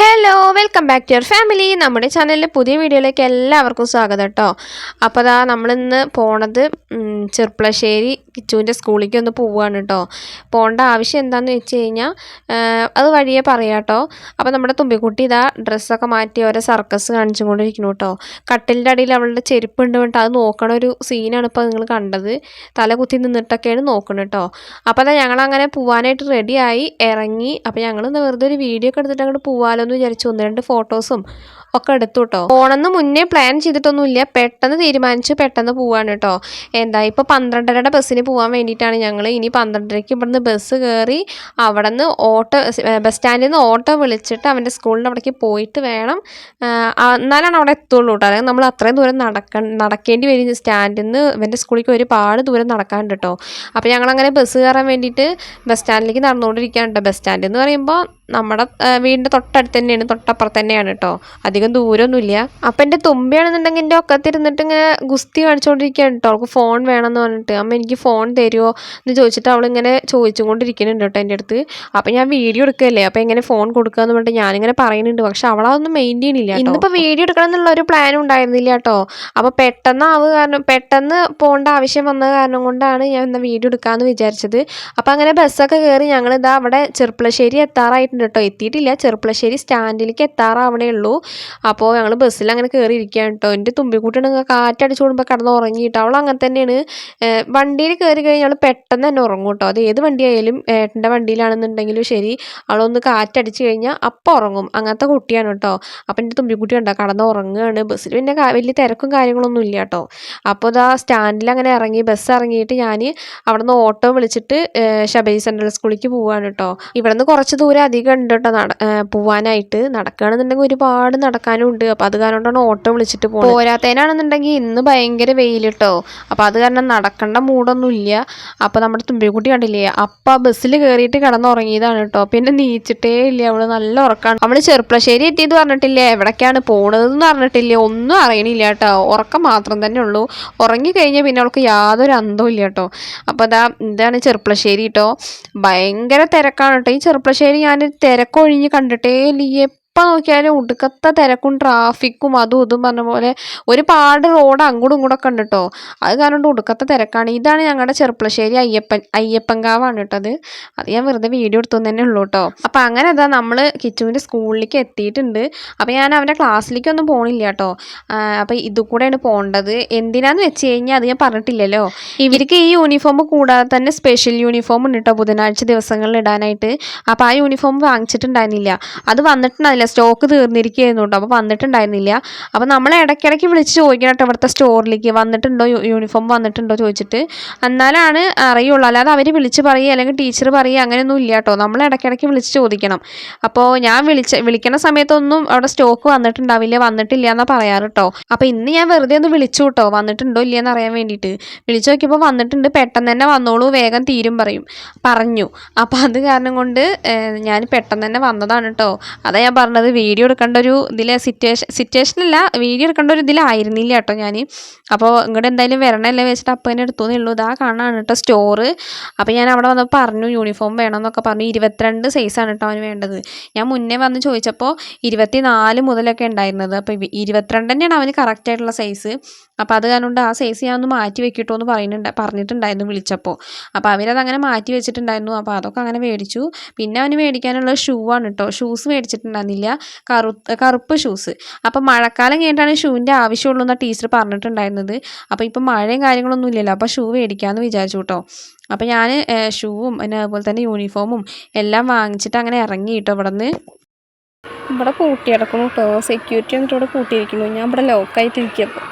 Hello welcome back to your family നമ്മുടെ ചാനലിലെ പുതിയ വീഡിയോയിലേക്ക് എല്ലാവർക്കും സ്വാഗതം കേട്ടോ അപ്പോൾ അതാ നമ്മളിന്ന് പോണത് ചെറുപ്പളശ്ശേരി കിച്ചുവിന്റെ സ്കൂളിലേക്ക് ഒന്ന് പോവുകയാണ് കേട്ടോ പോകേണ്ട ആവശ്യം എന്താണെന്ന് വെച്ച് കഴിഞ്ഞാൽ അത് വഴിയേ പറയാം കേട്ടോ അപ്പോൾ നമ്മുടെ തുമ്പിക്കുട്ടി ഇതാ ഡ്രസ്സൊക്കെ മാറ്റി ഓരോ സർക്കസ് കാണിച്ചും കൊണ്ടിരിക്കുന്നു കേട്ടോ കട്ടിലിന്റെ അടിയിൽ അവളുടെ ചെരുപ്പ് ഉണ്ട് കേട്ടോ അത് നോക്കണ ഒരു സീനാണ് ഇപ്പോൾ നിങ്ങൾ കണ്ടത്. തല കുത്തി നിന്നിട്ടൊക്കെയാണ് നോക്കുന്നത് കേട്ടോ അപ്പോൾ അതാ ഞങ്ങളങ്ങനെ പോവാനായിട്ട് റെഡിയായി ഇറങ്ങി. അപ്പോൾ ഞങ്ങൾ വെറുതെ ഒരു വീഡിയോ ഒക്കെ എടുത്തിട്ട് അങ്ങോട്ട് പോവാലോ വിചാരിച്ചു ഒന്ന് രണ്ട് ഫോട്ടോസും ഒക്കെ എടുത്തു കേട്ടോ പോണെന്ന് മുന്നേ പ്ലാൻ ചെയ്തിട്ടൊന്നുമില്ല. പെട്ടെന്ന് തീരുമാനിച്ച് പെട്ടെന്ന് പോവാണ് കേട്ടോ എന്താ ഇപ്പോൾ പന്ത്രണ്ടരയുടെ ബസ്സിന് പോകാൻ വേണ്ടിയിട്ടാണ് ഞങ്ങൾ ഇനി പന്ത്രണ്ടരയ്ക്ക് ഇവിടുന്ന് ബസ് കയറി അവിടെ നിന്ന് ഓട്ടോ ബസ് സ്റ്റാൻഡിൽ നിന്ന് ഓട്ടോ വിളിച്ചിട്ട് അവന്റെ സ്കൂളിന്റെ അവിടേക്ക് പോയിട്ട് വേണം. എന്നാലാണ് അവിടെ എത്തുള്ളൂ കേട്ടോ അല്ലെങ്കിൽ നമ്മൾ അത്രയും ദൂരം നടക്ക നടക്കേണ്ടി വരും സ്റ്റാൻഡിൽ നിന്ന് ഇവന്റെ സ്കൂളിലേക്ക് ഒരുപാട് ദൂരം നടക്കാണ്ട് കേട്ടോ അപ്പോൾ ഞങ്ങളങ്ങനെ ബസ് കയറാൻ വേണ്ടിയിട്ട് ബസ് സ്റ്റാൻഡിലേക്ക് നടന്നുകൊണ്ടിരിക്കുകയാണ് കേട്ടോ ബസ് സ്റ്റാൻഡ് എന്ന് പറയുമ്പോൾ നമ്മുടെ വീടിന്റെ തൊട്ടടുത്ത് തന്നെയാണ്. തൊട്ടപ്പുറത്ത് തന്നെയാണ് കേട്ടോ അധികം ദൂരമൊന്നുമില്ല അപ്പം എന്റെ തുമ്പിയാണെന്നുണ്ടെങ്കിൽ എന്റെ ഒക്കത്തിരുന്നിട്ട് ഇങ്ങനെ ഗുസ്തി കാണിച്ചുകൊണ്ടിരിക്കുകയാണ് കേട്ടോ അവൾക്ക് ഫോൺ വേണമെന്ന് പറഞ്ഞിട്ട്. അമ്മ എനിക്ക് ഫോൺ തരുമോ എന്ന് ചോദിച്ചിട്ട് അവളിങ്ങനെ ചോദിച്ചുകൊണ്ടിരിക്കുന്നുണ്ട് കേട്ടോ എന്റെ അടുത്ത്. അപ്പം ഞാൻ വീഡിയോ എടുക്കുകയല്ലേ? അപ്പം എങ്ങനെ ഫോൺ കൊടുക്കുക എന്ന് പറഞ്ഞിട്ട് ഞാനിങ്ങനെ പറയുന്നുണ്ട്. പക്ഷെ അവളതൊന്നും മെയിൻ ചെയ്യണില്ല ഇന്നിപ്പോൾ വീഡിയോ എടുക്കണം എന്നുള്ള ഒരു പ്ലാനും ഉണ്ടായിരുന്നില്ല കേട്ടോ അപ്പോൾ പെട്ടെന്ന് ആവ് കാരണം പെട്ടെന്ന് പോകേണ്ട ആവശ്യം വന്ന കാരണം കൊണ്ടാണ് ഞാൻ ഇന്ന് വീഡിയോ എടുക്കാമെന്ന് വിചാരിച്ചത്. അപ്പോൾ അങ്ങനെ ബസ്സൊക്കെ കയറി ഞങ്ങൾ ഇതാ അവിടെ ചെറുപ്പളശ്ശേരി എത്താറായിട്ടുണ്ട് കേട്ടോ എത്തിയിട്ടില്ല. ചെറുപ്പളശ്ശേരി സ്റ്റാൻഡിലേക്ക് എത്താറാവണേ ഉള്ളൂ. അപ്പോൾ ഞങ്ങൾ ബസ്സിൽ അങ്ങനെ കയറി ഇരിക്കുകയാണ് കേട്ടോ എന്റെ തുമ്പിക്കുട്ടിയാണെങ്കിൽ കാറ്റടിച്ചു കൂടുമ്പോൾ കിടന്ന് ഉറങ്ങിയിട്ട് അവൾ അങ്ങനെ തന്നെയാണ്. വണ്ടിയിൽ കയറി കഴിഞ്ഞാൽ പെട്ടെന്ന് തന്നെ ഉറങ്ങും കേട്ടോ അത് ഏത് വണ്ടിയായാലും ഏട്ടന്റെ വണ്ടിയിലാണെന്നുണ്ടെങ്കിലും ശരി അവളൊന്ന് കാറ്റടിച്ച് കഴിഞ്ഞാൽ അപ്പോൾ ഉറങ്ങും. അങ്ങനത്തെ കുട്ടിയാണ് കേട്ടോ. അപ്പം എന്റെ തുമ്പിക്കുട്ടി ഉണ്ടോ കടന്ന് ഉറങ്ങുകയാണ് ബസ്സിൽ പിന്നെ വലിയ തിരക്കും കാര്യങ്ങളൊന്നും ഇല്ല കേട്ടോ. അപ്പോൾ ഇതാ സ്റ്റാൻഡിൽ അങ്ങനെ ഇറങ്ങി ബസ് ഇറങ്ങിയിട്ട് ഞാൻ അവിടെ നിന്ന് ഓട്ടോ വിളിച്ചിട്ട് ശബരി സെൻട്രൽ സ്കൂളിലേക്ക് പോവാണ് കേട്ടോ. ഇവിടെ നിന്ന് കുറച്ച് ദൂരം അധികം ഉണ്ട് കേട്ടോ നട പോവാനായിട്ട്. നടക്കുകയാണെന്നുണ്ടെങ്കിൽ ഒരുപാട് നടക്കാനും ഉണ്ട് അപ്പോൾ അത് കാരണം ഓട്ടോ വിളിച്ചിട്ട് പോകുന്നത് പോരാത്തതിനാണെന്നുണ്ടെങ്കിൽ ഇന്ന് ഭയങ്കര വെയിൽ കേട്ടോ അപ്പോൾ അത് കാരണം നടക്കേണ്ട മൂടൊന്നും ഇല്ല നമ്മുടെ തുമ്പിക്കുട്ടി കണ്ടില്ലേ അപ്പം ബസ്സിൽ കയറിയിട്ട് കിടന്നുറങ്ങിയതാണ് കേട്ടോ പിന്നെ നീച്ചിട്ടേ ഇല്ല. അവൾ നല്ല ഉറക്കാണ്. അവൾ ചെറുപ്പശ്ശേരി എത്തിയത് പറഞ്ഞിട്ടില്ല എവിടേക്കാണ് പോണതെന്ന് പറഞ്ഞിട്ടില്ല ഒന്നും അറിയണില്ല കേട്ടോ ഉറക്കം മാത്രം തന്നെ ഉള്ളൂ. ഉറങ്ങി കഴിഞ്ഞാൽ പിന്നെ അവൾക്ക് യാതൊരു അന്തവും ഇല്ല കേട്ടോ അപ്പോൾ അതാ ഇതാണ് ചെറുപ്പശ്ശേരി കേട്ടോ ഭയങ്കര തിരക്കാണ് കേട്ടോ ഈ ചെറുപ്പശ്ശേരി ഞാൻ തിരക്കൊഴിഞ്ഞ് കണ്ടിട്ടേ ഇല്ല. എപ്പോൾ നോക്കിയാലും ഒടുക്കത്തെ തിരക്കും ട്രാഫിക്കും അതും ഇതും പറഞ്ഞ പോലെ ഒരുപാട് റോഡ് അങ്ങോട്ടും ഇങ്ങോട്ടൊക്കെ ഉണ്ട് കേട്ടോ അത് കാരണം ഒടുക്കത്ത തിരക്കാണ്. ഇതാണ് ഞങ്ങളുടെ ചെറുപ്പശ്ശേരി അയ്യപ്പൻ അയ്യപ്പൻകാവാണ് കേട്ടത് അത്. ഞാൻ വെറുതെ വീഡിയോ എടുത്തു തന്നെ ഉള്ളൂ കേട്ടോ അപ്പോൾ അങ്ങനെ അതാ നമ്മൾ കിച്ചുവിന്റെ സ്കൂളിലേക്ക് എത്തിയിട്ടുണ്ട്. അപ്പോൾ ഞാൻ അവന്റെ ക്ലാസ്സിലേക്കൊന്നും പോകണില്ല കേട്ടോ അപ്പോൾ ഇത് കൂടെയാണ് പോകേണ്ടത് എന്തിനാന്ന് വെച്ച് കഴിഞ്ഞാൽ അത് ഞാൻ പറഞ്ഞിട്ടില്ലല്ലോ. ഇവർക്ക് ഈ യൂണിഫോം കൂടാതെ തന്നെ സ്പെഷ്യൽ യൂണിഫോം ഉണ്ട് കേട്ടോ ബുധനാഴ്ച ദിവസങ്ങളിൽ ഇടാനായിട്ട്. അപ്പോൾ ആ യൂണിഫോം വാങ്ങിച്ചിട്ടുണ്ടായിരുന്നില്ല. അത് വന്നിട്ടുണ്ടായില്ല. സ്റ്റോക്ക് തീർന്നിരിക്കുകയായിരുന്നു കേട്ടോ അപ്പോൾ വന്നിട്ടുണ്ടായിരുന്നില്ല. അപ്പോൾ നമ്മൾ ഇടയ്ക്കിടയ്ക്ക് വിളിച്ച് ചോദിക്കണം കേട്ടോ ഇവിടുത്തെ സ്റ്റോറിലേക്ക് വന്നിട്ടുണ്ടോ? യൂണിഫോം വന്നിട്ടുണ്ടോ? ചോദിച്ചിട്ട്. എന്നാലാണ് അറിയുള്ളൂ. അല്ലാതെ അവർ വിളിച്ച് പറയുക അല്ലെങ്കിൽ ടീച്ചർ പറയുക അങ്ങനെയൊന്നും ഇല്ല കേട്ടോ നമ്മൾ ഇടയ്ക്കിടയ്ക്ക് വിളിച്ച് ചോദിക്കണം. അപ്പോൾ ഞാൻ വിളിച്ച വിളിക്കണ സമയത്തൊന്നും അവിടെ സ്റ്റോക്ക് വന്നിട്ടുണ്ടാവില്ല വന്നിട്ടില്ല എന്നാ പറയാറ് കേട്ടോ അപ്പോൾ ഇന്ന് ഞാൻ വെറുതെ ഒന്ന് വിളിച്ചു കേട്ടോ വന്നിട്ടുണ്ടോ ഇല്ലയെന്ന് അറിയാൻ വേണ്ടിയിട്ട്. വിളിച്ചു നോക്കിയപ്പോൾ വന്നിട്ടുണ്ട്. പെട്ടെന്ന് തന്നെ വന്നോളൂ. വേഗം തീരും പറയും. പറഞ്ഞു. അപ്പോൾ അത് കാരണം കൊണ്ട് ഞാൻ പെട്ടെന്ന് തന്നെ വന്നതാണ് കേട്ടോ അതാ ഞാൻ പറഞ്ഞത് വീഡിയോ എടുക്കേണ്ട ഒരു ഇതിലെ സിറ്റുവേഷൻ സിറ്റുവേഷനല്ല വീഡിയോ എടുക്കേണ്ട ഒരു ഇതിലായിരുന്നില്ല കേട്ടോ ഞാൻ അപ്പോൾ ഇങ്ങോട്ട് എന്തായാലും വരണമല്ലേ വെച്ചിട്ട് അപ്പനെ എടുത്തു ഉള്ളൂ ഇതാ കാണാണ് കേട്ടോ സ്റ്റോറ് അപ്പോൾ ഞാൻ അവിടെ വന്നപ്പോൾ പറഞ്ഞു യൂണിഫോം വേണമെന്നൊക്കെ പറഞ്ഞു. ഇരുപത്തിരണ്ട് സൈസാണ് കേട്ടോ അവന് വേണ്ടത്. ഞാൻ മുന്നേ വന്ന് ചോദിച്ചപ്പോൾ ഇരുപത്തി നാല് മുതലൊക്കെ ഉണ്ടായിരുന്നത്. അപ്പോൾ ഇരുപത്തിരണ്ട് തന്നെയാണ് അവന് കറക്റ്റായിട്ടുള്ള സൈസ് അപ്പോൾ അത് കാരണം ആ സൈസ് ഞാൻ ഒന്ന് മാറ്റി വെക്കിട്ടോ എന്ന് പറയുന്നുണ്ട് പറഞ്ഞിട്ടുണ്ടായിരുന്നു വിളിച്ചപ്പോൾ അപ്പോൾ അവരത് അങ്ങനെ മാറ്റി വെച്ചിട്ടുണ്ടായിരുന്നു. അപ്പോൾ അതൊക്കെ അങ്ങനെ മേടിച്ചു. പിന്നെ അവന് മേടിക്കാനുള്ള ഷൂ ആണ് കേട്ടോ. ഷൂസ് മേടിച്ചിട്ടുണ്ടായിരുന്നില്ല. കറു കറുപ്പ് ഷൂസ് അപ്പോൾ മഴക്കാലം കഴിഞ്ഞിട്ടാണ് ഷൂവിന്റെ ആവശ്യമുള്ളൂ എന്നാണ് ടീച്ചർ പറഞ്ഞിട്ടുണ്ടായിരുന്നത്. അപ്പോൾ ഇപ്പോൾ മഴയും കാര്യങ്ങളൊന്നും ഇല്ലല്ലോ. അപ്പോൾ ഷൂ മേടിക്കാമെന്ന് വിചാരിച്ചു കേട്ടോ. അപ്പോൾ ഞാൻ ഷൂവും പിന്നെ അതുപോലെ തന്നെ യൂണിഫോമും എല്ലാം വാങ്ങിച്ചിട്ട് അങ്ങനെ ഇറങ്ങി കേട്ടോ ഇവിടെ നിന്ന് ഇവിടെ പൂട്ടി കിടക്കുന്നു കേട്ടോ. സെക്യൂരിറ്റി വന്നിട്ട് ഇവിടെ പൂട്ടിയിരിക്കുന്നു. ഞാൻ ഇവിടെ ലോക്കായിട്ട് ഇരിക്കപ്പോൾ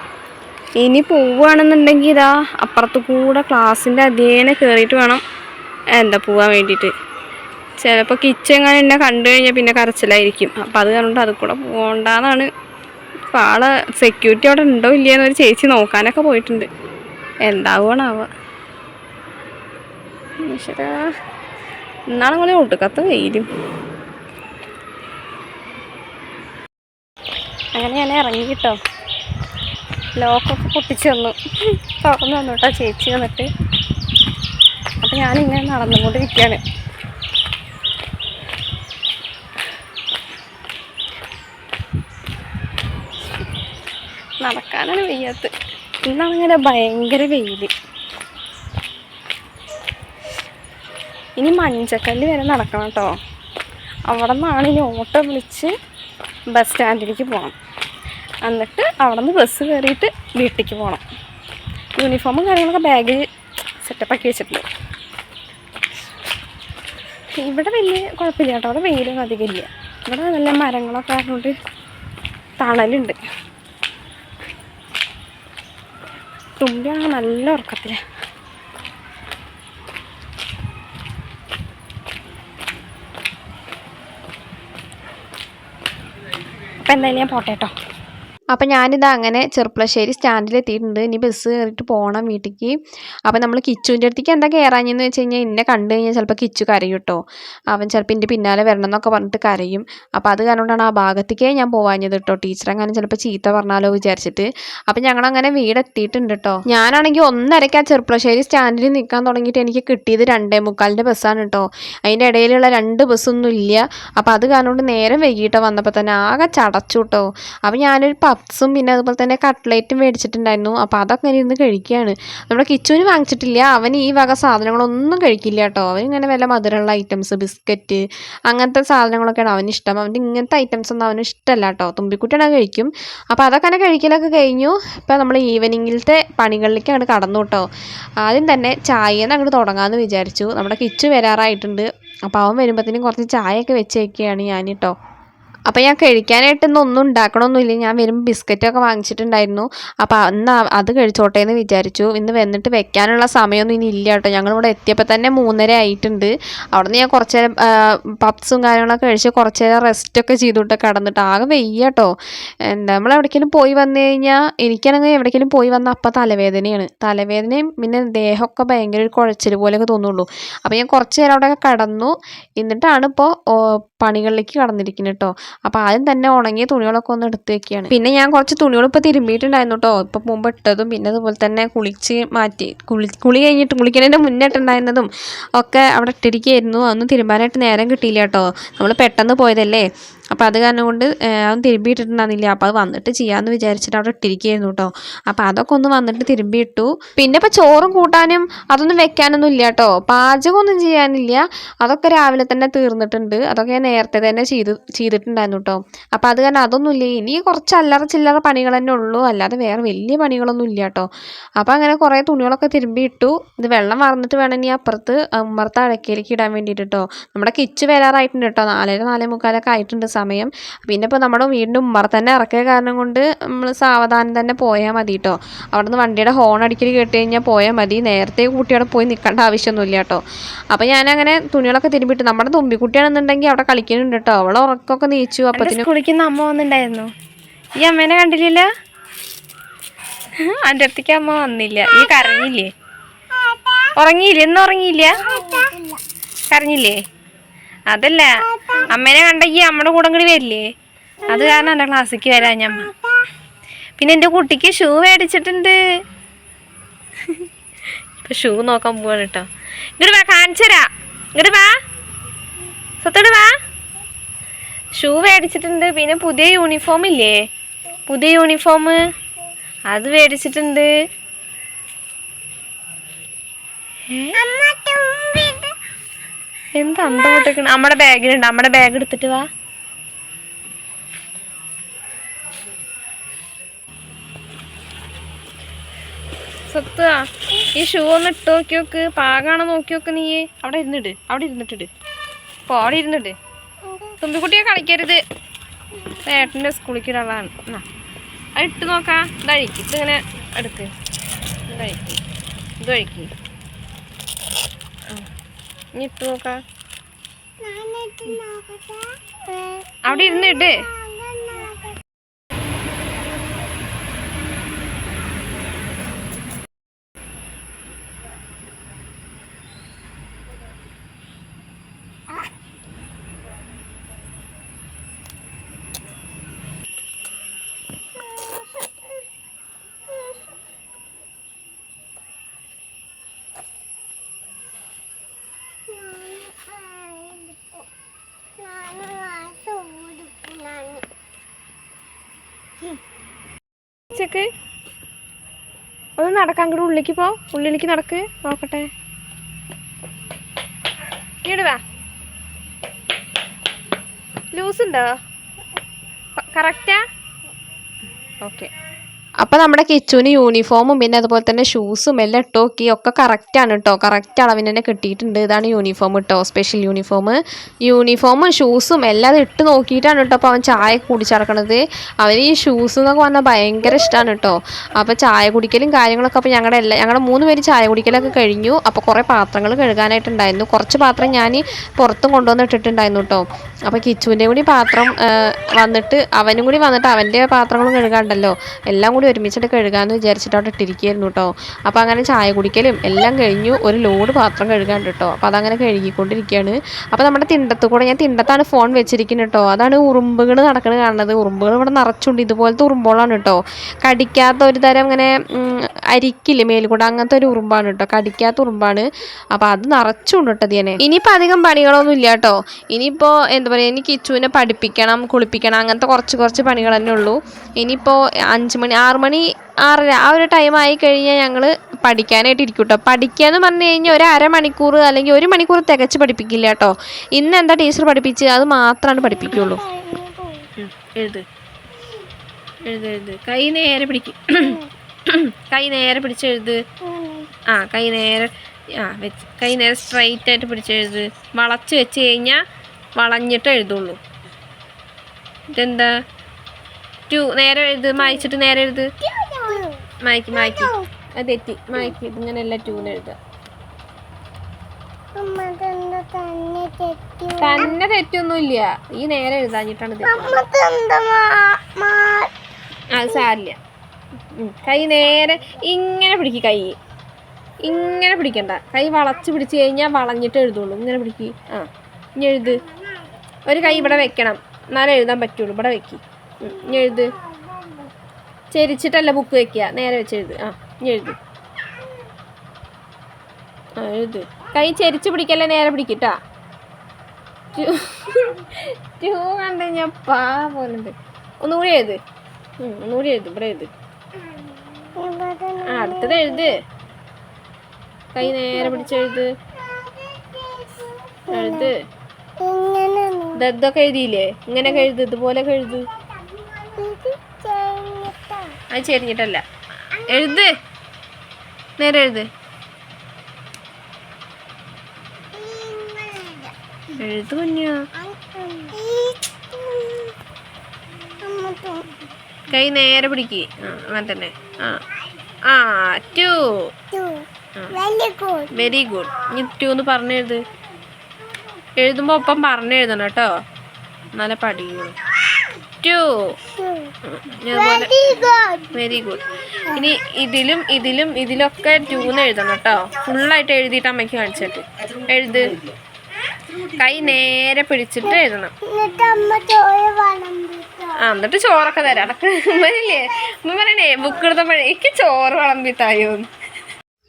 ഇനി പോവുകയാണെന്നുണ്ടെങ്കിൽ ഇതാ അപ്പുറത്ത് കൂടെ ക്ലാസ്സിന്റെ അതേനെ കയറിയിട്ട് വേണം എന്താ പോവാൻ വേണ്ടിയിട്ട്. ചിലപ്പോൾ കിച്ചൺ എങ്ങനെ എന്നെ കണ്ടു കഴിഞ്ഞാൽ പിന്നെ കരച്ചിലായിരിക്കും. അപ്പോൾ അത് കണ്ടുകൊണ്ട് അത് കൂടെ പോകണ്ടെന്നാണ് അപ്പോൾ ആൾ സെക്യൂരിറ്റി അവിടെ ഉണ്ടോ ഇല്ലയെന്ന് ഒരു ചേച്ചി നോക്കാനൊക്കെ പോയിട്ടുണ്ട്. എന്താവുകയാണാവുക എന്നാണ് നമ്മൾ ഒടുക്കത്ത് വെയിലും. അങ്ങനെ ഞാൻ ഇറങ്ങി കിട്ടോ ലോക്കൊക്കെ പൊട്ടിച്ച് തന്നു തുറന്നു തന്നു കേട്ടോ ചേച്ചി വന്നിട്ട്. അപ്പം ഞാനിങ്ങനെ നടന്നുകൊണ്ടിരിക്കുകയാണ് നടക്കാനാണ് വയ്യാത്ത. ഇന്നങ്ങനെ ഭയങ്കര വെയിൽ ഇനി മഞ്ചക്കല്ല് വരെ നടക്കണം കേട്ടോ അവിടെ നിന്നാണ് ഇനി ഓട്ടോ വിളിച്ച് ബസ് സ്റ്റാൻഡിലേക്ക് പോകണം എന്നിട്ട് അവിടെ നിന്ന് ബസ് കയറിയിട്ട് വീട്ടിലേക്ക് പോകണം യൂണിഫോമും കാര്യങ്ങളൊക്കെ ബാഗിൽ സെറ്റപ്പാക്കി വെച്ചിട്ടുണ്ട്. ഇവിടെ വലിയ കുഴപ്പമില്ല കേട്ടോ അവിടെ വെയിലൊന്നും അധികം ഇല്ല. ഇവിടെ നല്ല മരങ്ങളൊക്കെ ആയതുകൊണ്ട് തണലുണ്ട്. തുമ്പിയാണ് നല്ല ഉറക്കത്തിൽ. അപ്പം എന്തായാലും ഞാൻ പോട്ടെ കേട്ടോ അപ്പം ഞാനിതാ അങ്ങനെ ചെറുപ്പളശ്ശേരി സ്റ്റാൻഡിൽ എത്തിയിട്ടുണ്ട്. ഇനി ബസ് കയറിയിട്ട് പോകണം വീട്ടിലേക്ക് അപ്പം നമ്മൾ കിച്ചുവിന്റെ അടുത്തേക്ക് എന്താ കയറാഞ്ഞെന്ന് വെച്ച് കഴിഞ്ഞാൽ എന്നെ കണ്ടു കഴിഞ്ഞാൽ ചിലപ്പോൾ കിച്ചു കരയും കേട്ടോ അവൻ ചിലപ്പോൾ എന്റെ പിന്നാലെ വരണം എന്നൊക്കെ പറഞ്ഞിട്ട് കരയും. അപ്പോൾ അത് കാരണമാണ് ആ ഭാഗത്തേക്കേ ഞാൻ പോവാഞ്ഞത് കേട്ടോ ടീച്ചർ അങ്ങനെ ചിലപ്പോൾ ചീത്ത പറഞ്ഞാലോ വിചാരിച്ചിട്ട്. അപ്പം ഞങ്ങളങ്ങനെ വീട് എത്തിയിട്ടുണ്ട് കേട്ടോ ഞാനാണെങ്കിൽ ഒന്നരയ്ക്ക് ആ ചെറുപ്പളശ്ശേരി സ്റ്റാൻഡിൽ നിൽക്കാൻ തുടങ്ങിയിട്ട് എനിക്ക് കിട്ടിയത് രണ്ടേ മുക്കാലിന്റെ ബസ്സാണ് കേട്ടോ അതിന്റെ ഇടയിലുള്ള രണ്ട് ബസ്സൊന്നും ഇല്ല. അപ്പോൾ അത് കാരണം നേരെ വൈകിട്ട് വന്നപ്പോൾ തന്നെ ആകെ ചടച്ചു കേട്ടോ അപ്പോൾ ഞാനൊരു പപ്സും പിന്നെ അതുപോലെ തന്നെ കട്ട്ലേറ്റും മേടിച്ചിട്ടുണ്ടായിരുന്നു. അപ്പോൾ അതൊക്കെ ഇരുന്ന് കഴിക്കുകയാണ്. നമ്മുടെ കിച്ചുവിന് വാങ്ങിച്ചിട്ടില്ല. അവൻ ഈ വക സാധനങ്ങളൊന്നും കഴിക്കില്ല കേട്ടോ. അവൻ ഇങ്ങനെ വല്ല മധുരമുള്ള ഐറ്റംസ് ബിസ്ക്കറ്റ് അങ്ങനത്തെ സാധനങ്ങളൊക്കെയാണ് അവന് ഇഷ്ടം. അവന്റെ ഇങ്ങനത്തെ ഐറ്റംസ് ഒന്നും അവന് ഇഷ്ടമല്ല കേട്ടോ. തുമ്പിക്കുട്ടിയാണ് കഴിക്കും. അപ്പോൾ അതൊക്കെ അങ്ങനെ കഴിക്കലൊക്കെ കഴിഞ്ഞു. ഇപ്പോൾ നമ്മൾ ഈവനിങ്ങിലത്തെ പണികളിലേക്ക് അങ്ങോട്ട് കടന്നു കേട്ടോ. ആദ്യം തന്നെ ചായന്ന് അങ്ങോട്ട് തുടങ്ങാമെന്ന് വിചാരിച്ചു. നമ്മുടെ കിച്ചു വരാറായിട്ടുണ്ട്. അപ്പോൾ അവൻ വരുമ്പോഴത്തേനും കുറച്ച് ചായയൊക്കെ വെച്ചേക്കുകയാണ് ഞാൻ കേട്ടോ. അപ്പോൾ ഞാൻ കഴിക്കാനായിട്ടൊന്നും ഒന്നും ഉണ്ടാക്കണമൊന്നുമില്ല ഞാൻ വരുമ്പോൾ ബിസ്ക്കറ്റൊക്കെ വാങ്ങിച്ചിട്ടുണ്ടായിരുന്നു. അപ്പോൾ അന്ന് അത് കഴിച്ചോട്ടെ എന്ന് വിചാരിച്ചു. ഇന്ന് വന്നിട്ട് വെക്കാനുള്ള സമയമൊന്നും ഇനി ഇല്ല കേട്ടോ. ഞങ്ങളിവിടെ എത്തിയപ്പോൾ തന്നെ മൂന്നര ആയിട്ടുണ്ട്. അവിടെ ഞാൻ കുറച്ച് നേരം പപ്സും കാര്യങ്ങളൊക്കെ കഴിച്ച് കുറച്ച് നേരം റെസ്റ്റൊക്കെ ചെയ്തിട്ട് കടന്നിട്ട് ആകെ വെയ്യ കേട്ടോ. എന്താ നമ്മൾ എവിടേക്കെങ്കിലും പോയി വന്നു കഴിഞ്ഞാൽ എനിക്കാണെങ്കിൽ എവിടേക്കെങ്കിലും പോയി വന്നാൽ അപ്പം തലവേദനയാണ്. തലവേദനയും പിന്നെ ദേഹമൊക്കെ ഭയങ്കര ഒരു കുഴച്ചിൽ പോലെയൊക്കെ തോന്നുള്ളൂ. അപ്പോൾ ഞാൻ കുറച്ച് നേരം അവിടെ കടന്നു. എന്നിട്ടാണ് ഇപ്പോൾ പണികളിലേക്ക് കടന്നിരിക്കുന്നത് കേട്ടോ. അപ്പോൾ ആദ്യം തന്നെ ഉണങ്ങിയ തുണികളൊക്കെ ഒന്ന് എടുത്ത് വെക്കുകയാണ്. പിന്നെ ഞാൻ കുറച്ച് തുണികൾ ഇപ്പോൾ തിരുമ്പിയിട്ടുണ്ടായിരുന്നു കേട്ടോ ഇപ്പോൾ മുമ്പ് ഇട്ടതും പിന്നെ അതുപോലെ തന്നെ കുളിച്ച് മാറ്റി. കുളി കുളി കഴിഞ്ഞിട്ട് കുളിക്കുന്നതിന്റെ മുന്നേ ഇട്ടുണ്ടായിരുന്നതും ഒക്കെ അവിടെ ഇട്ടിരിക്കുകയായിരുന്നു. അതൊന്നും തിരുമ്പാനായിട്ട് നേരം കിട്ടിയില്ല കേട്ടോ നമ്മൾ പെട്ടെന്ന് പോയതല്ലേ? അപ്പോൾ അത് കാരണം കൊണ്ട് അവൻ തിരുമ്പിയിട്ടിട്ടുണ്ടായിരുന്നില്ല. അപ്പോൾ അത് വന്നിട്ട് ചെയ്യാമെന്ന് വിചാരിച്ചിട്ട് അവിടെ ഇട്ടിരിക്കുകയായിരുന്നു കേട്ടോ അപ്പോൾ അതൊക്കെ ഒന്ന് വന്നിട്ട് തിരുമ്പിയിട്ടു. പിന്നെ ഇപ്പോൾ ചോറും കൂട്ടാനും അതൊന്നും വെക്കാനൊന്നും ഇല്ല കേട്ടോ പാചകമൊന്നും ചെയ്യാനില്ല. അതൊക്കെ രാവിലെ തന്നെ തീർന്നിട്ടുണ്ട്. അതൊക്കെ ഞാൻ നേരത്തെ തന്നെ ചെയ്ത് ചെയ്തിട്ടുണ്ടായിരുന്നു കേട്ടോ അപ്പോൾ അത് കാരണം അതൊന്നും ഇല്ല. ഇനി കുറച്ച് അല്ലറ ചില്ലറ പണികൾ തന്നെ ഉള്ളൂ. അല്ലാതെ വേറെ വലിയ പണികളൊന്നും ഇല്ല കേട്ടോ അപ്പോൾ അങ്ങനെ കുറേ തുണികളൊക്കെ തിരുമ്പി ഇട്ടു ഇത് വെള്ളം വറന്നിട്ട് വേണം ഇനി അപ്പുറത്ത് ഉമ്മറത്ത് അടക്കയിലേക്ക് ഇടാൻ വേണ്ടിയിട്ട് കേട്ടോ നമ്മുടെ കിച്ച് വരാറായിട്ടുണ്ട് കേട്ടോ നാലര നാലേ മുക്കാലൊക്കെ ആയിട്ടുണ്ട് സമയം. പിന്നെ ഇപ്പോൾ നമ്മുടെ വീടിന്റെ ഉമ്മർ തന്നെ ഇറക്കിയ കാരണം കൊണ്ട് നമ്മൾ സാവധാനം തന്നെ പോയാൽ മതി കേട്ടോ അവിടുന്ന് വണ്ടിയുടെ ഹോൺ അടിക്കൽ കേട്ട് കഴിഞ്ഞാൽ പോയാൽ മതി. നേരത്തെ കുട്ടിയോടെ പോയി നിൽക്കേണ്ട ആവശ്യമൊന്നുമില്ല കേട്ടോ അപ്പോൾ ഞാനങ്ങനെ തുണികളൊക്കെ തിരുമ്പിട്ട് നമ്മുടെ തുമ്പിക്കുട്ടിയാണെന്നുണ്ടെങ്കിൽ അവിടെ കളിക്കുന്നുണ്ട് കേട്ടോ അവളെ ഉറക്കമൊക്കെ നീച്ചു അപ്പത്തിന് കുളിക്കുന്ന അമ്മ വന്നിട്ടുണ്ടായിരുന്നു ഈ അമ്മേനെ കണ്ടില്ലല്ലോ? എന്റെ അടുത്തേക്ക് അമ്മ വന്നില്ല. ഈ കരഞ്ഞില്ലേ? ഉറങ്ങിയില്ലേ? ഇന്ന് ഉറങ്ങിയില്ല? കരഞ്ഞില്ലേ? അതല്ല. അമ്മേനെ കണ്ടെങ്കിൽ അമ്മയുടെ കൂടെ കൂടി വരില്ലേ? അത് കാരണം എന്റെ ക്ലാസ്സിക്ക് വരാൻ ഞാൻ പിന്നെ എന്റെ കുട്ടിക്ക് ഷൂ മേടിച്ചിട്ടുണ്ട്. ഇപ്പൊ ഷൂ നോക്കാൻ പോവാണ് കേട്ടോ ഇങ്ങോട്ട് വാ കാണിച്ചരാ ഇങ്ങോട്ട് വാ. സ്വത്തോട് വാ. ഷൂ മേടിച്ചിട്ടുണ്ട്. പിന്നെ പുതിയ യൂണിഫോം ഇല്ലേ? പുതിയ യൂണിഫോം അത് മേടിച്ചിട്ടുണ്ട്. ഏ? എന്താ നമ്മുടെ ബാഗിലുണ്ട്. നമ്മുടെ ബാഗ് എടുത്തിട്ട് വാ. സത്ത ഈ ഷൂ ഒന്ന് ഇട്ട് നോക്കി നോക്ക്. പാകാണോ നോക്കി നോക്ക് നീ. അവിടെ ഇരുന്നിട്ട് അവിടെ ഇരുന്നിട്ടിട്. ഇപ്പൊ അവിടെ ഇരുന്നിട്ട് തുമ്പിക്കുട്ടിയെ കളിക്കരുത്. ഏട്ടന്റെ സ്കൂളിലേക്ക് ഒരാളാണ്. എന്നാ അത് ഇട്ട് നോക്കാം. ഇതഴിക്ക് ഇതിങ്ങനെ എടുക്ക്. ഇതഴിക്ക് ഇത് ഇനി ഇട്ട് നോക്കാം. അവിടെ ഇരുന്നിട്ട് പിടിച്ചേക്ക് ഒന്ന് നടക്കാൻ അങ്ങോട്ട് ഉള്ളിലേക്ക് പോ. ഉള്ളിലേക്ക് നടക്ക്. നോക്കട്ടെ. ഇടുവാ ലൂസ് ഉണ്ടോ കറക്റ്റാ? ഓക്കെ. അപ്പോൾ നമ്മുടെ കിച്ചുവിന് യൂണിഫോമും പിന്നെ അതുപോലെ തന്നെ ഷൂസും എല്ലാം ഇട്ടോ നോക്കി. ഒക്കെ കറക്റ്റാണ് കേട്ടോ കറക്റ്റ് അളവിന് തന്നെ കിട്ടിയിട്ടുണ്ട്. ഇതാണ് യൂണിഫോം കേട്ടോ സ്പെഷ്യൽ യൂണിഫോം യൂണിഫോമും ഷൂസും എല്ലാം ഇട്ട് നോക്കിയിട്ടാണ് കേട്ടോ അപ്പോൾ അവൻ ചായ കുടിച്ചിറക്കണത്. അവന് ഈ ഷൂസ് എന്നൊക്കെ പറഞ്ഞാൽ ഭയങ്കര ഇഷ്ടമാണ് കേട്ടോ അപ്പോൾ ചായ കുടിക്കലും കാര്യങ്ങളൊക്കെ അപ്പോൾ ഞങ്ങളുടെ എല്ലാ ഞങ്ങളുടെ മൂന്ന് പേര് ചായ കുടിക്കലൊക്കെ കഴിഞ്ഞു. അപ്പോൾ കുറേ പാത്രങ്ങൾ കഴുകാനായിട്ടുണ്ടായിരുന്നു. കുറച്ച് പാത്രം ഞാൻ പുറത്തും കൊണ്ടുവന്ന് ഇട്ടിട്ടുണ്ടായിരുന്നു കേട്ടോ അപ്പോൾ കിച്ചുവിന്റെ കൂടി പാത്രം വന്നിട്ട് അവനും കൂടി വന്നിട്ട് അവന്റെ പാത്രങ്ങളും കഴുകാണ്ടല്ലോ. എല്ലാം കൂടി ഒരുമിച്ചിട്ട് കഴുകാമെന്ന് അവിടെ ഇട്ടിരിക്കുകയായിരുന്നു കേട്ടോ. അപ്പോൾ അങ്ങനെ ചായ കുടിക്കലും എല്ലാം കഴിഞ്ഞു. ഒരു ലോഡ് പാത്രം കഴുകാണ്ട് കേട്ടോ. അപ്പോൾ അതങ്ങനെ കഴുകിക്കൊണ്ടിരിക്കുകയാണ്. അപ്പോൾ നമ്മുടെ തിണ്ടത്ത് കൂടെ ഞാൻ തിണ്ടത്താണ് ഫോൺ വെച്ചിരിക്കുന്നത് കേട്ടോ. അതാണ് ഉറുമ്പുകൾ നടക്കുന്നത് കാണുന്നത്. ഉറുമ്പുകൾ ഇവിടെ നിറച്ചുണ്ട്. ഇതുപോലത്തെ ഉറുമ്പുകളാണ് കേട്ടോ. കടിക്കാത്ത ഒരു തരം ഇങ്ങനെ അരിക്കില്ല മേലുകൂടെ അങ്ങനത്തെ ഒരു ഉറുമ്പാണ് കേട്ടോ. കടിക്കാത്ത ഉറുമ്പാണ്. അപ്പോൾ അത് നിറച്ചുണ്ട് കേട്ടോ ഇതിനെ. ഇനിയിപ്പോൾ അധികം പണികളൊന്നും ഇല്ല കേട്ടോ. ഇനിയിപ്പോൾ എന്താ പറയുക ഇനി കിച്ചുവിനെ പഠിപ്പിക്കണം കുളിപ്പിക്കണം അങ്ങനത്തെ കുറച്ച് കുറച്ച് പണികൾ തന്നെ ഉള്ളൂ. ഇനിയിപ്പോൾ അഞ്ച് മണി ആറ് മണി ആറര ആ ഒരു ടൈം ആയി കഴിഞ്ഞാൽ ഞങ്ങൾ പഠിക്കാനായിട്ട് ഇരിക്കും കേട്ടോ പഠിക്കുക എന്ന് പറഞ്ഞു കഴിഞ്ഞാൽ ഒരു അരമണിക്കൂർ അല്ലെങ്കിൽ ഒരു മണിക്കൂർ തികച്ച് പഠിപ്പിക്കില്ല കേട്ടോ ഇന്ന് എന്താ ടീച്ചർ പഠിപ്പിച്ച് അത് മാത്രമാണ് പഠിപ്പിക്കുള്ളൂ. എഴുത്. എഴുത് എഴുത്. കൈ നേരെ പിടിക്ക്. കൈ നേരെ പിടിച്ചെഴുത് ആ കൈ നേരെ ആ വെച്ച്. കൈ നേരെ സ്ട്രൈറ്റ് ആയിട്ട് പിടിച്ചെഴുത് വളച്ച് വെച്ച് കഴിഞ്ഞാൽ വളഞ്ഞിട്ട് എഴുതുള്ളൂ. ഇതെന്താ? ടു നേരെ എഴുത്. മായ്ച്ചിട്ട് നേരെ എഴുത്. മായ്ക്ക് മായ്ക്ക്. അത് തെറ്റി. മായ്ക്ക്. ഇങ്ങനെയല്ല ടൂന്ന് എഴുതുക. തന്നെ തെറ്റൊന്നുമില്ല. ഈ നേരെ എഴുതാഞ്ഞിട്ടാണ് അത് സാരില്ല. കൈ നേരെ ഇങ്ങനെ പിടിക്ക് കൈ. ഇങ്ങനെ പിടിക്കണ്ട. കൈ വളച്ച് പിടിച്ച് കഴിഞ്ഞാൽ വളഞ്ഞിട്ട് എഴുതുള്ളൂ. ഇങ്ങനെ പിടിക്ക്. ആ ഇനി എഴുത്. ഒരു കൈ ഇവിടെ വെക്കണം. എന്നാലേ എഴുതാൻ പറ്റുള്ളൂ. ഇവിടെ വെക്ക്. എഴുത്. ചെരിച്ചിട്ടല്ല ബുക്ക് വെക്കുക നേരെ വെച്ച് എഴുത്. ആ എഴുത്. ആ എഴുത്. കൈ ചെരിച്ച് പിടിക്കല്ലേ? നേരെ പിടിക്കട്ടാ. ടൂ കണ്ടു ഞാൻ പാ പോലുണ്ട്. ഒന്നുകൂടി എഴുത്. ഒന്നുകൂടി എഴുത്. ഇവിടെ എഴുത്. ആ അടുത്തത് എഴുത്. കൈ നേരെ പിടിച്ചെഴുത് എഴുത്. ഇതൊക്കെ എഴുതിയില്ലേ? ഇങ്ങനെയൊക്കെ എഴുത്. ഇതുപോലെയൊക്കെ എഴുത്. അത് ചെരിഞ്ഞിട്ടല്ല. എഴുത്. നേരെ എഴുത്. എഴുത് കുഞ്ഞു. കൈ നേരെ പിടിക്ക്. അങ്ങനെ തന്നെ. ആ. ആ വെരി ഗുഡ്. ഇനി ടു എന്ന് പറഞ്ഞെഴുത് എഴുതുമ്പോൾ ഒപ്പം പറഞ്ഞെഴുതണം കേട്ടോ. എന്നാലേ പഠിക്കുള്ളൂ ടു വെരി ഗുഡ് ഇനി ഇതിലും ഇതിലും ഇതിലൊക്കെ ടൂന്ന് എഴുതണം കേട്ടോ. ഫുള്ളായിട്ട് എഴുതിയിട്ട് അമ്മയ്ക്ക് കാണിച്ചിട്ട്. എഴുത്. കൈ നേരെ പിടിച്ചിട്ട് എഴുതണം. ആ എന്നിട്ട് ചോറൊക്കെ തരാം. ഉമ്മനില്ലേ ഉമ്മ പറയണേ ബുക്ക് എടുത്തപ്പോഴേ എനിക്ക് ചോറ് വിളമ്പിത്തായോന്ന്.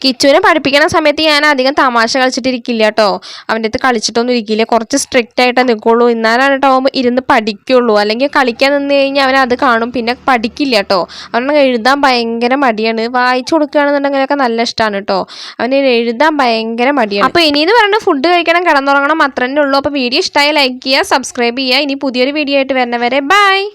കിച്ചുവിനെ പഠിപ്പിക്കുന്ന സമയത്ത് ഞാൻ അധികം തമാശ കളിച്ചിട്ടിരിക്കില്ല കേട്ടോ. അവന്റെ അടുത്ത് കളിച്ചിട്ടൊന്നും ഇരിക്കില്ല. കുറച്ച് സ്ട്രിക്റ്റ് ആയിട്ടേ നിൽക്കുള്ളൂ. എന്നാലാണ് കേട്ടോ ഇരുന്ന് പഠിക്കുള്ളൂ. അല്ലെങ്കിൽ കളിക്കാൻ നിന്ന് കഴിഞ്ഞാൽ അവൻ അത് കാണും. പിന്നെ പഠിക്കില്ല കേട്ടോ. അവനെ എഴുതാൻ ഭയങ്കര മടിയാണ്. വായിച്ചു കൊടുക്കുകയാണെന്നുണ്ടെങ്കിലൊക്കെ നല്ല ഇഷ്ടമാണ് കേട്ടോ. അവന് എഴുതാൻ ഭയങ്കര മടിയാണ്. അപ്പോൾ ഇനിയെന്ന് പറയുന്നത് ഫുഡ് കഴിക്കണം കിടന്നുറങ്ങണം തന്നെ ഉള്ളൂ. അപ്പോൾ വീഡിയോ ഇഷ്ടമായി ലൈക്ക് ചെയ്യുക സബ്സ്ക്രൈബ് ചെയ്യുക. ഇനി പുതിയൊരു വീഡിയോ ആയിട്ട് വരുന്നവരെ ബൈ